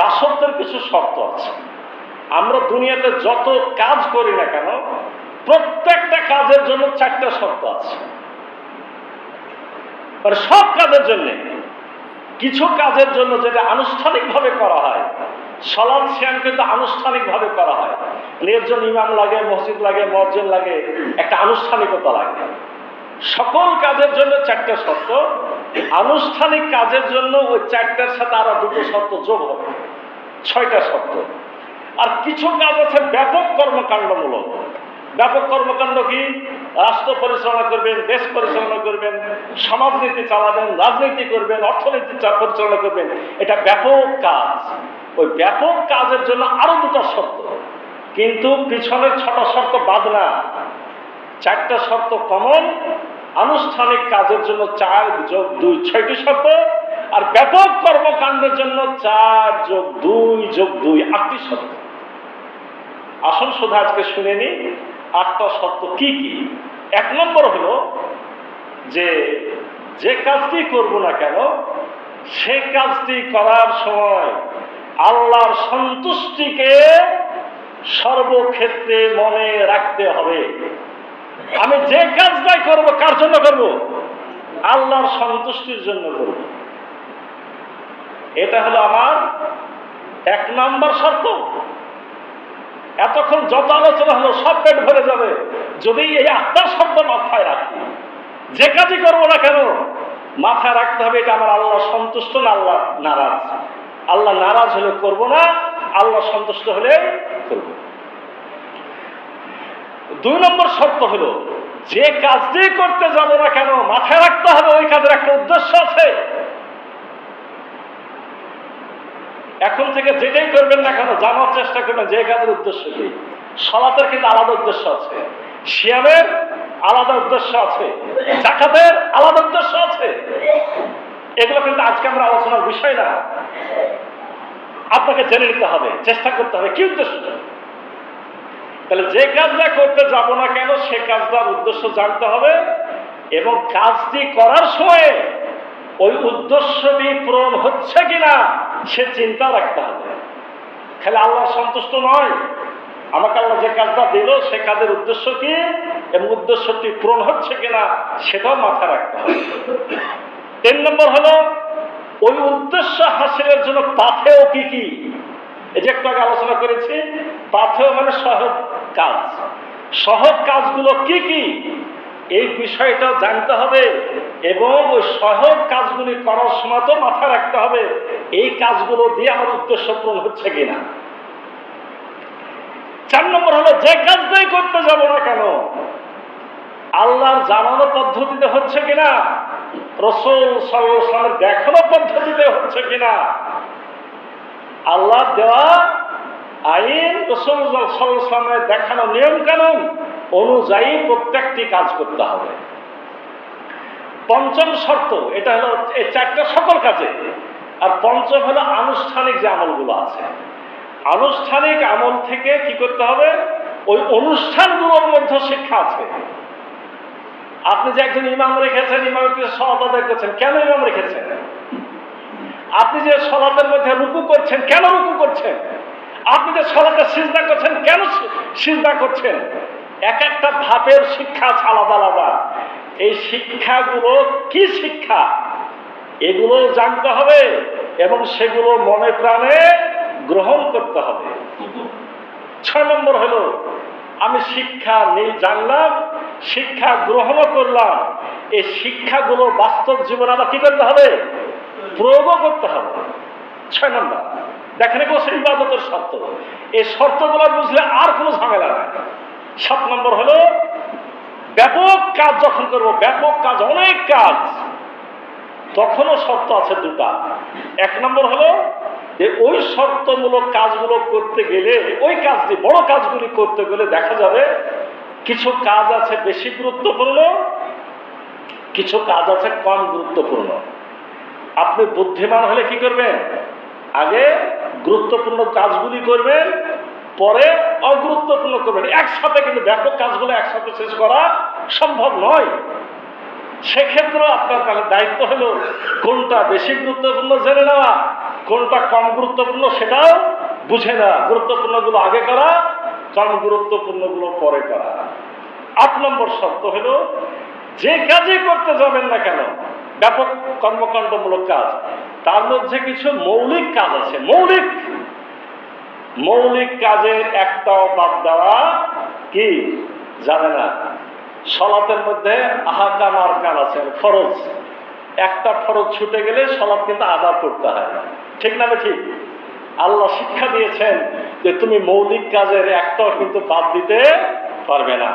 দাসত্বের কিছু শর্ত আছে। আমরা দুনিয়াতে যত কাজ করি না কেন, প্রত্যেকটা কাজের জন্য চারটা শর্ত আছে। সব কাজের জন্য, কিছু কাজের জন্য যেটা আনুষ্ঠানিকভাবে করা হয় সলাদ শ্যাম কিন্তু আনুষ্ঠানিকভাবে করা হয়। এর জন্য ইমাম লাগে, মসজিদ লাগে মসজিদ লাগে, একটা আনুষ্ঠানিকতা লাগে। সকল কাজের জন্য চারটা শর্ত। আনুষ্ঠানিক কাজের জন্য ওই চারটার সাথে আরও দুটো শর্ত যোগ হবে। ছয়টা শর্ত। আর কিছু কাজ আছে ব্যাপক কর্মকাণ্ডমূলক। ব্যাপক কর্মকাণ্ড কি? রাষ্ট্র পরিচালনা করবেন, দেশ পরিচালনা করবেন, সমাজনীতি চালাবেন, রাজনীতি করবেন, অর্থনীতি পরিচালনা করবেন। এটা ব্যাপক কাজ। ওই ব্যাপক কাজের জন্য আরও দুটো শর্ত। কিন্তু পিছনের ছটা শর্ত বাদ না। চারটা শর্ত কমন আনুষ্ঠানিক কাজের জন্য চার যোগ দুই, ছয়টি শর্ত আর ব্যাপক কর্মকাণ্ডের জন্য চার যোগ দুই যোগ দুই, আটটি শর্ত। আসল শুধু আজকে শুনে নি আটটা শর্ত কি কি? এক নম্বর হলো যে যে কাজটি করব না কেন, সে কাজটি করার সময় আল্লাহর সন্তুষ্টিকে সর্বক্ষেত্রে মনে রাখতে হবে। আমি যে কাজটাই করব, কার জন্য করব? আল্লাহর সন্তুষ্টির জন্য করব। এটা হলো আমার এক নাম্বার শর্ত। এতক্ষণ যত আলোচনা হলো, সব পেট ভরে যাবে। যদি এই আত্মার শব্দ মাথায় রাখি, যে কাজই করব না কেন, মাথায় রাখতে হবে এটা আমার আল্লাহ সন্তুষ্ট না আল্লাহ নারাজ? আল্লাহ নারাজ হলে করব না, আল্লাহ সন্তুষ্ট হলে করব। দুই নম্বর শর্ত হলো, যে কাজটি করতে যাব না কেন, মাথায় রাখতে হবে ওই কাজের একটা উদ্দেশ্য আছে। এখন থেকে যেটাই করবেন না কেন, জানার চেষ্টা করবেন যে কাজের উদ্দেশ্য কি। সলাতের কিন্তু আলাদা উদ্দেশ্য আছে। শিয়ামের আলাদা উদ্দেশ্য আছে। জাকাতের আলাদা উদ্দেশ্য আছে। এগুলো কিন্তু আজকে আমরা আলোচনার বিষয় না। আপনাকে জেনে নিতে হবে, চেষ্টা করতে হবে, কি উদ্দেশ্য? তাহলে যে কাজটা করতে যাব না কেন, সে কাজটার উদ্দেশ্য জানতে হবে এবং কাজটি করার সময় ওই উদ্দেশ্যটি পূরণ হচ্ছে কিনা, সে চিন্তা রাখতে হবে। খালি আল্লাহ সন্তুষ্ট নয়। আমাকে আল্লাহ যে কাজটা দিল, সে কাজের উদ্দেশ্য কি এবং উদ্দেশ্যটি পূরণ হচ্ছে কিনা, সেটাও মাথায় রাখতে হবে। তিন নম্বর হলো, ওই উদ্দেশ্য হাসিলের জন্য পাথেও কি কি? এই যে একটু আগে আলোচনা করেছি পাথেও মানে সহজ কাজ। সহজ কাজগুলো কি কি? এই বিষয়টা জানতে হবে এবং ওই সহজ কাজগুলি করার সময় তো মাথায় রাখতে হবে, এই কাজগুলো দিয়ে আমার উদ্দেশ্য পূরণ হচ্ছে কিনা। চার নম্বর হলো, যে কাজটাই করতে যাব না কেন? আল্লাহর জানানো পদ্ধতিতে হচ্ছে কিনা? রসুল সাল্লামের দেখানো পদ্ধতিতে হচ্ছে কিনা? আল্লাহ দেওয়া আইন রসুল সাল্লামের দেখানো নিয়ম কানুন অনুযায়ী প্রত্যেকটি কাজ করতে হবে। পঞ্চম শর্ত, এটা হলো এই চারটা সকল কাজে। আর পঞ্চম হলো আনুষ্ঠানিক যে আমলগুলো আছে। আনুষ্ঠানিক আমল থেকে কি করতে হবে? ওই অনুষ্ঠানগুলোর মধ্যে শিক্ষা আছে। আপনি যে একজন ইমাম রেখেছেন পিছনে সলাত আদায় করছেন, কেন ইমাম রেখেছেন? আপনি যে সলাতের মধ্যে রুকু করছেন, কেন রুকু করছেন? আপনি যে সলাতে সিজদা করছেন, কেন সিজদা করছেন? এক একটা ধাপের শিক্ষা আছে আলাদা আলাদা। এই শিক্ষাগুলো কি শিক্ষা? এগুলো জানতে হবে এবং সেগুলো মনে প্রাণে গ্রহণ করতে হবে। ছয় নম্বর হলো, আমি শিক্ষা নেই জানলাম, শিক্ষা গ্রহণও করলাম। এই শিক্ষাগুলো বাস্তব জীবনে আমার কি করতে হবে? প্রয়োগও করতে হবে। ছয় নম্বর, দেখেন সেই ইবাদতের শর্ত। এই শর্তগুলো বুঝলে আর কোনো ঝামেলা নাই। সাত নম্বর হলো, ব্যাপক কাজ যখন করব, ব্যাপক কাজ, অনেক কাজ, তখনও শর্ত আছে দুটা। এক নম্বর হলো, যে ওই শর্তমূলক কাজগুলো করতে গেলে, ওই কাজটি, বড় কাজগুলি করতে গেলে দেখা যাবে কিছু কাজ আছে বেশি গুরুত্বপূর্ণ, কিছু কাজ আছে কম গুরুত্বপূর্ণ। আপনি বুদ্ধিমান হলে কি করবেন? আগে গুরুত্বপূর্ণ কাজগুলি করবেন, পরে অগুরুত্বপূর্ণ করবেন। একসাথে কিন্তু ব্যাপক কাজগুলো একসাথে শেষ করা সম্ভব নয়। সেক্ষেত্রেও আপনার তাহলে দায়িত্ব হলো কোনটা বেশি গুরুত্বপূর্ণ জেনে নেওয়া, কোনটা কম গুরুত্বপূর্ণ সেটাও বুঝে না গুরুত্বপূর্ণগুলো আগে করা, কম গুরুত্বপূর্ণগুলো পরে করা। আট নম্বর শর্ত হলো, যে কাজই করতে যাবেন না কেন ব্যাপক কর্মকাণ্ডমূলক কাজ। তার মধ্যে কিছু মৌলিক কাজ আছে। মৌলিক! মৌলিক কাজের একটাও বাদ দেওয়া কি? জানে না। সলাতের মধ্যে আহাকাম আর কান আছে ফরজ। একটা ফরজ ছুটে গেলে সলাৎ কিন্তু আদা করতে হয়। ঠিক না ঠিক আল্লাহ শিক্ষা দিয়েছেন যে তুমি মৌলিক কাজের একটাও কিন্তু বাদ দিতে পারবে না।